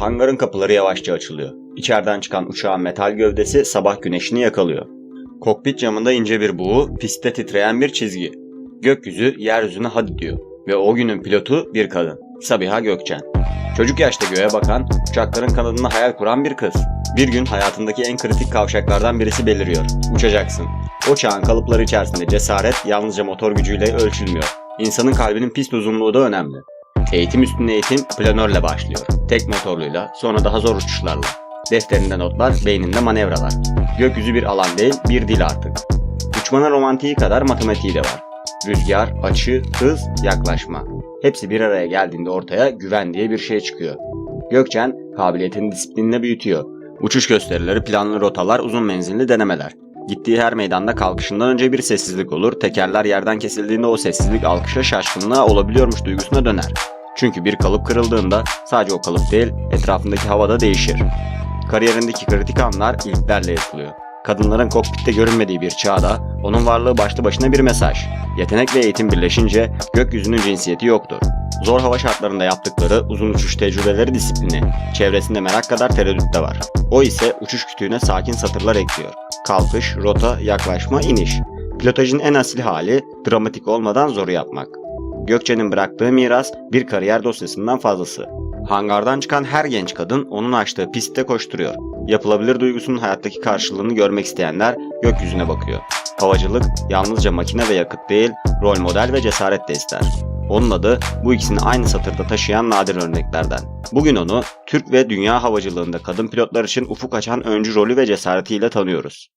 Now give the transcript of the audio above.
Hangarın kapıları yavaşça açılıyor. İçeriden çıkan uçağın metal gövdesi sabah güneşini yakalıyor. Kokpit camında ince bir buğu, pistte titreyen bir çizgi. Gökyüzü yeryüzüne hadi diyor. Ve o günün pilotu bir kadın. Sabiha Gökçen. Çocuk yaşta göğe bakan, uçakların kanadında hayal kuran bir kız. Bir gün hayatındaki en kritik kavşaklardan birisi beliriyor. Uçacaksın. O çağın kalıpları içerisinde cesaret yalnızca motor gücüyle ölçülmüyor. İnsanın kalbinin pist uzunluğu da önemli. Eğitim üstüne eğitim planörle başlıyor. Tek motorluyla, sonra daha zor uçuşlarla. Defterinde notlar, beyninde manevralar. Gökyüzü bir alan değil, bir dil artık. Uçmanın romantiği kadar matematiği de var. Rüzgar, açı, hız, yaklaşma. Hepsi bir araya geldiğinde ortaya güven diye bir şey çıkıyor. Gökçen kabiliyetini disiplinle büyütüyor. Uçuş gösterileri, planlı rotalar, uzun menzilli denemeler. Gittiği her meydanda kalkışından önce bir sessizlik olur. Tekerler yerden kesildiğinde o sessizlik alkışa şaşkınlığa olabiliyormuş duygusuna döner. Çünkü bir kalıp kırıldığında sadece o kalıp değil, etrafındaki havada değişir. Kariyerindeki kritik anlar ilklerle yapılıyor. Kadınların kokpitte görünmediği bir çağda onun varlığı başlı başına bir mesaj. Yetenek ve eğitim birleşince gökyüzünün cinsiyeti yoktur. Zor hava şartlarında yaptıkları uzun uçuş tecrübeleri disiplini, çevresinde merak kadar tereddüt de var. O ise uçuş kütüğüne sakin satırlar ekliyor. Kalkış, rota, yaklaşma, iniş. Pilotajın en asil hali dramatik olmadan zoru yapmak. Gökçe'nin bıraktığı miras bir kariyer dosyasından fazlası. Hangardan çıkan her genç kadın onun açtığı pistte koşturuyor. Yapılabilir duygusunun hayattaki karşılığını görmek isteyenler gökyüzüne bakıyor. Havacılık yalnızca makine ve yakıt değil, rol model ve cesaret de ister. Onun adı bu ikisini aynı satırda taşıyan nadir örneklerden. Bugün onu Türk ve dünya havacılığında kadın pilotlar için ufuk açan öncü rolü ve cesaretiyle tanıyoruz.